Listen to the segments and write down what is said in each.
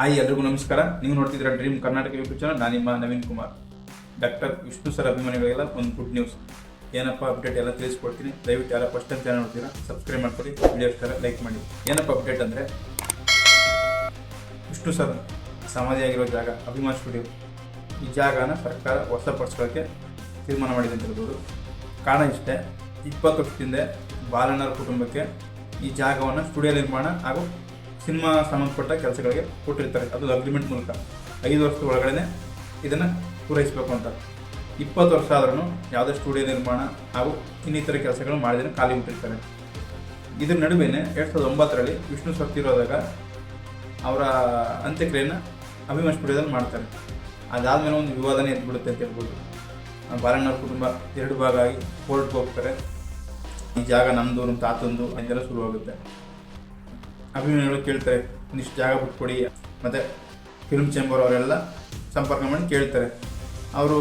Hi ಎಲ್ರಿಗೂ ನಮಸ್ಕಾರ. ನೀವು ನೋಡ್ತಿದ್ದೀರ ಡ್ರೀಮ್ ಕರ್ನಾಟಕ ಯೂಟ್ಯೂಬ್ ಚಾನಲ್ ನಾನು ನಿಮ್ಮ ನವೀನ್ ಕುಮಾರ್. ಡಾಕ್ಟರ್ ವಿಷ್ಣು ಸರ್ ಅಭಿಮಾನಿಗಳಿಗೆಲ್ಲ ಒಂದು ಗುಡ್ ನ್ಯೂಸ್ ಏನಪ್ಪ ಅಪ್ಡೇಟ್ ಎಲ್ಲ ತಿಳಿಸ್ಕೊಡ್ತೀನಿ. ದಯವಿಟ್ಟು ಯಾರು ಫಸ್ಟ್ ಟೈಮ್ ಚಾನಲ್ ನೋಡ್ತೀರಾ ಸಬ್ಸ್ಕ್ರೈಬ್ ಮಾಡ್ಕೊಳ್ಳಿ ವಿಡಿಯೋ ಇಷ್ಟ ಲೈಕ್ ಮಾಡಿ. ಏನಪ್ಪ ಅಪ್ಡೇಟ್ ಅಂದರೆ, ವಿಷ್ಣು ಸರ್ ಸಮಾಧಿ ಆಗಿರೋ ಜಾಗ, ಅಭಿಮಾನ್ ಸ್ಟುಡಿಯೋ ಈ ಜಾಗನ ಸರ್ಕಾರ ವಶಪಡಿಸ್ಕೊಳ್ಳೋಕ್ಕೆ ತೀರ್ಮಾನ ಮಾಡಿದೆ ಅಂತ ಹೇಳ್ಬೋದು. ಕಾರಣ ಇಷ್ಟೇ, ಇಪ್ಪತ್ತು ವರ್ಷದಿಂದ ಬಾಲಣ್ಣರ ಕುಟುಂಬಕ್ಕೆ ಈ ಜಾಗವನ್ನು ಸ್ಟುಡಿಯೋ ನಿರ್ಮಾಣ ಹಾಗೂ ಸಿನಿಮಾ ಸಂಬಂಧಪಟ್ಟ ಕೆಲಸಗಳಿಗೆ ಕೊಟ್ಟಿರ್ತಾರೆ. ಅದು ಅಗ್ರಿಮೆಂಟ್ ಮೂಲಕ. ಐದು ವರ್ಷದ ಒಳಗಡೆ ಇದನ್ನು ಪೂರೈಸಬೇಕು ಅಂತ. ಇಪ್ಪತ್ತು ವರ್ಷ ಆದ್ರೂ ಯಾವುದೇ ಸ್ಟುಡಿಯೋ ನಿರ್ಮಾಣ ಹಾಗೂ ಇನ್ನಿತರ ಕೆಲಸಗಳು ಮಾಡಿದ್ರೆ ಖಾಲಿ ಬಿಟ್ಟಿರ್ತಾರೆ ಇದ್ರ ನಡುವೆ ಎರಡು ಸಾವಿರದ ಒಂಬತ್ತರಲ್ಲಿ ವಿಷ್ಣು ಸತ್ತಿರೋದಾಗ ಅವರ ಅಂತ್ಯಕ್ರಿಯೆಯನ್ನು ಅಭಿಮಾನ್ ಸ್ಟುಡಿಯೋದಲ್ಲಿ ಮಾಡ್ತಾರೆ. ಅದಾದಮೇಲೆ ಒಂದು ವಿವಾದನೇ ಎದ್ಬಿಡುತ್ತೆ ಅಂತ ಹೇಳ್ಬೋದು. ಬಾರಣ್ಣವ್ರ ಕುಟುಂಬ ಎರಡು ಭಾಗ ಆಗಿ ಕೋರ್ಟ್ಗೆ ಹೋಗ್ತಾರೆ ಈ ಜಾಗ ನಮ್ಮದು ನಮ್ಮ ತಾತಂದು ಅದೆಲ್ಲ ಶುರುವಾಗುತ್ತೆ. ಅಭಿಮಾನಿಗಳು ಕೇಳ್ತಾರೆ, ಒಂದಿಷ್ಟು ಜಾಗ ಬಿಟ್ಕೊಡಿ. ಮತ್ತು ಫಿಲ್ಮ್ ಚೇಂಬರ್ ಅವರೆಲ್ಲ ಸಂಪರ್ಕ ಮಾಡಿ ಕೇಳ್ತಾರೆ. ಅವರು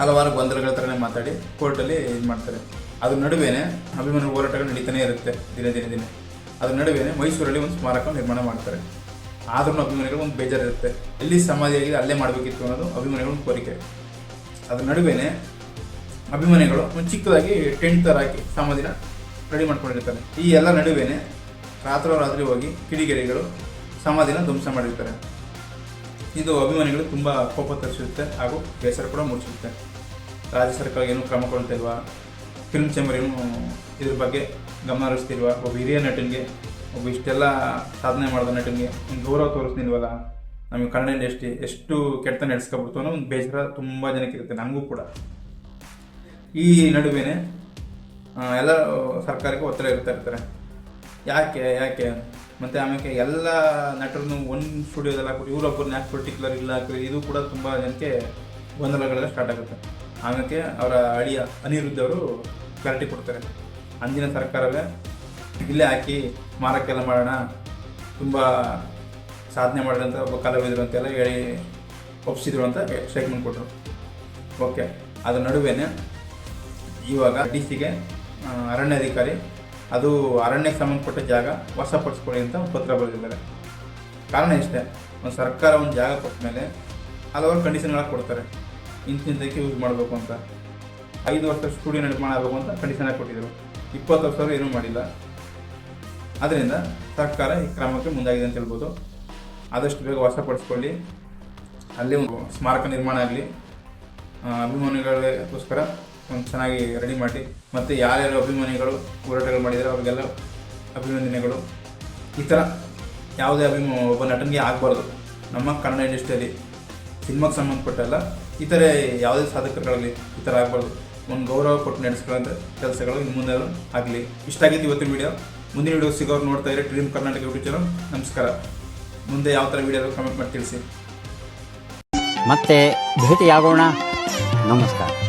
ಹಲವಾರು ಗೊಂದಲಗಳ ಥರನೇ ಮಾತಾಡಿ ಕೋರ್ಟಲ್ಲಿ ಇದು ಮಾಡ್ತಾರೆ. ಅದ್ರ ನಡುವೆನೇ ಅಭಿಮಾನ ಹೋರಾಟಗಳು ನಡೀತಾನೆ ಇರುತ್ತೆ, ದಿನೇ ದಿನೇ ದಿನೇ. ಅದ್ರ ನಡುವೆನೇ ಮೈಸೂರಲ್ಲಿ ಒಂದು ಸ್ಮಾರಕ ನಿರ್ಮಾಣ ಮಾಡ್ತಾರೆ. ಆದ್ರೂ ಅಭಿಮಾನಿಗಳು ಒಂದು ಬೇಜಾರಿರುತ್ತೆ. ಎಲ್ಲಿ ಸಮಾಧಿಯಾಗಿದೆ ಅಲ್ಲೇ ಮಾಡಬೇಕಿತ್ತು ಅನ್ನೋದು ಅಭಿಮಾನಿಗಳ ಕೋರಿಕೆ. ಅದ್ರ ನಡುವೆನೇ ಅಭಿಮಾನಿಗಳು ಒಂದು ಚಿಕ್ಕದಾಗಿ ಟೆಂಟ್ ಥರ ಹಾಕಿ ಸಮಾಧಿನ ರೆಡಿ ಮಾಡ್ಕೊಂಡಿರ್ತಾರೆ. ಈ ಎಲ್ಲ ನಡುವೆನೇ ರಾತ್ರೋರಾತ್ರಿ ಹೋಗಿ ಕಿಡಿಗೇರಿಗಳು ಸಮಾಧಿನ ಧ್ವಂಸ ಮಾಡಿರ್ತಾರೆ. ಇದು ಅಭಿಮಾನಿಗಳು ತುಂಬ ಕೋಪ ತರಿಸುತ್ತೆ ಹಾಗೂ ಬೇಸರ ಕೂಡ ಮೂಡಿಸುತ್ತೆ. ರಾಜ್ಯ ಸರ್ಕಾರ ಏನು ಕ್ರಮ ಕೊಳ್ತಿಲ್ವಾ ಫಿಲ್ಮ್ ಚೇಂಬರ್ ಏನು ಇದ್ರ ಬಗ್ಗೆ ಗಮನ ಹರಿಸ್ತಿಲ್ವಾ? ಒಬ್ಬ ಹಿರಿಯ ನಟನಿಗೆ, ಒಬ್ಬ ಇಷ್ಟೆಲ್ಲ ಸಾಧನೆ ಮಾಡಿದ ನಟನಿಗೆ ಗೌರವ ತೋರಿಸ್ತಿಲ್ವಲ್ಲ? ನಮಗೆ ಕನ್ನಡ ಇಂಡಸ್ಟ್ರಿ ಎಷ್ಟು ಕೆಟ್ಟ ನಡೆಸ್ಕೊಬಿಡ್ತು ಅನ್ನೋ ಒಂದು ಬೇಸರ ತುಂಬ ಜನಕ್ಕೆ ಇರುತ್ತೆ ನನಗೂ ಕೂಡ. ಈ ನಡುವೆ ಎಲ್ಲ ಸರ್ಕಾರಕ್ಕೆ ಒತ್ತಡ ಇರ್ತಾ ಇರ್ತಾರೆ. ಯಾಕೆ ಯಾಕೆ? ಮತ್ತು ಆಮೇಲೆ ಎಲ್ಲ ನಟರನ್ನು ಒಂದು ಸ್ಟುಡಿಯೋದಲ್ಲಿ ಹಾಕ್ಬಿಟ್ಟು ಇವರೊಬ್ಬರನ್ನ ಯಾಕೆ ಪರ್ಟಿಕ್ಯುಲರ್ ಇಲ್ಲ ಹಾಕಿದ್ರೆ ಇದು ಕೂಡ ತುಂಬ ಜನಕ್ಕೆ ಗೊಂದಲಗಳೆಲ್ಲ ಸ್ಟಾರ್ಟ್ ಆಗುತ್ತೆ. ಆಮೇಲೆ ಅವರ ಅಳಿಯ ಅನಿರುದ್ಧ ಅವರು ಕ್ಲಾರಿಟಿ ಕೊಡ್ತಾರೆ. ಅಂದಿನ ಸರ್ಕಾರವೇ, ಇಲ್ಲೇ ಹಾಕಿ ಮಾರಕ್ಕೆಲ್ಲ ಮಾಡೋಣ, ತುಂಬ ಸಾಧನೆ ಮಾಡಿದಂಥ ಒಬ್ಬ ಕಲಾವಿದರು ಅಂತೆಲ್ಲ ಹೇಳಿ ಒಪ್ಪಿಸಿದ್ರು ಅಂತ ಸ್ಟೇಟ್ಮೆಂಟ್ ಕೊಟ್ಟರು ಓಕೆ ಅದರ ನಡುವೆ ಇವಾಗ ಡಿ ಸಿಗೆ ಅರಣ್ಯಾಧಿಕಾರಿ ಅದು ಅರಣ್ಯಕ್ಕೆ ಸಂಬಂಧಪಟ್ಟ ಜಾಗ ವಶಪಡಿಸ್ಕೊಳ್ಳಿ ಅಂತ ಪತ್ರ ಬರೆದಿದ್ದಾರೆ. ಕಾರಣ ಇಷ್ಟೇ, ಒಂದು ಸರ್ಕಾರ ಒಂದು ಜಾಗ ಕೊಟ್ಟ ಮೇಲೆ ಹಲವಾರು ಕಂಡೀಷನ್ಗಳ ಕೊಡ್ತಾರೆ. ಇಂತಿಂತಕ್ಕೆ ಯೂಸ್ ಮಾಡಬೇಕು ಅಂತ. ಐದು ವರ್ಷ ಸ್ಟುಡಿಯೋ ನಿರ್ಮಾಣ ಆಗಬೇಕು ಅಂತ ಕಂಡೀಷನ್ ಕೊಟ್ಟಿದ್ದರು ಇಪ್ಪತ್ತು ವರ್ಷ ಏನೂ ಮಾಡಿಲ್ಲ. ಅದರಿಂದ ಸರ್ಕಾರ ಈ ಕ್ರಮಕ್ಕೆ ಮುಂದಾಗಿದೆ ಅಂತ ಹೇಳ್ಬೋದು. ಆದಷ್ಟು ಬೇಗ ವಶಪಡಿಸ್ಕೊಳ್ಳಿ. ಅಲ್ಲಿ ಸ್ಮಾರಕ ನಿರ್ಮಾಣ ಆಗಲಿ ಅಭಿಮಾನಿಗಳಿಗೋಸ್ಕರ ಒಂದು ಚೆನ್ನಾಗಿ ರೆಡಿ ಮಾಡಿ, ಮತ್ತು ಯಾರ್ಯಾರು ಅಭಿಮಾನಿಗಳು ಹೋರಾಟಗಳು ಮಾಡಿದರೆ ಅವ್ರಿಗೆಲ್ಲ ಅಭಿನಂದನೆಗಳು. ಈ ಥರ ಯಾವುದೇ ಅಭಿಮ, ಒಬ್ಬ ನಟನಿಗೆ ಆಗಬಾರ್ದು. ನಮ್ಮ ಕನ್ನಡ ಇಂಡಸ್ಟ್ರಿಯಲ್ಲಿ ಸಿನಿಮಾಗೆ ಸಂಬಂಧಪಟ್ಟಲ್ಲ, ಈ ಥರ ಯಾವುದೇ ಸಾಧಕರುಗಳಲ್ಲಿ ಈ ಥರ ಆಗಬಾರ್ದು. ಒಂದು ಗೌರವ ಕೊಟ್ಟು ನಡೆಸ್ಕೊಳ್ಳೋಂಥ ಕೆಲಸಗಳು ಇನ್ನು ಮುಂದೆ ಆಗಲಿ. ಇಷ್ಟ ಆಗಿತ್ತು ಇವತ್ತಿನ ವಿಡಿಯೋ ಮುಂದಿನ ವಿಡಿಯೋ ಸಿಗೋರು ನೋಡ್ತಾ ಇದ್ರೆ ಡ್ರೀಮ್ ಕರ್ನಾಟಕ ಯೂಟ್ಯೂಬ್ ಚಾನಲ್ ನಮಸ್ಕಾರ. ಮುಂದೆ ಯಾವ ಥರ ವಿಡಿಯೋ ಕಮೆಂಟ್ ಮಾಡಿ ತಿಳಿಸಿ. ಮತ್ತೆ ಭೇಟಿಯಾಗೋಣ. ನಮಸ್ಕಾರ.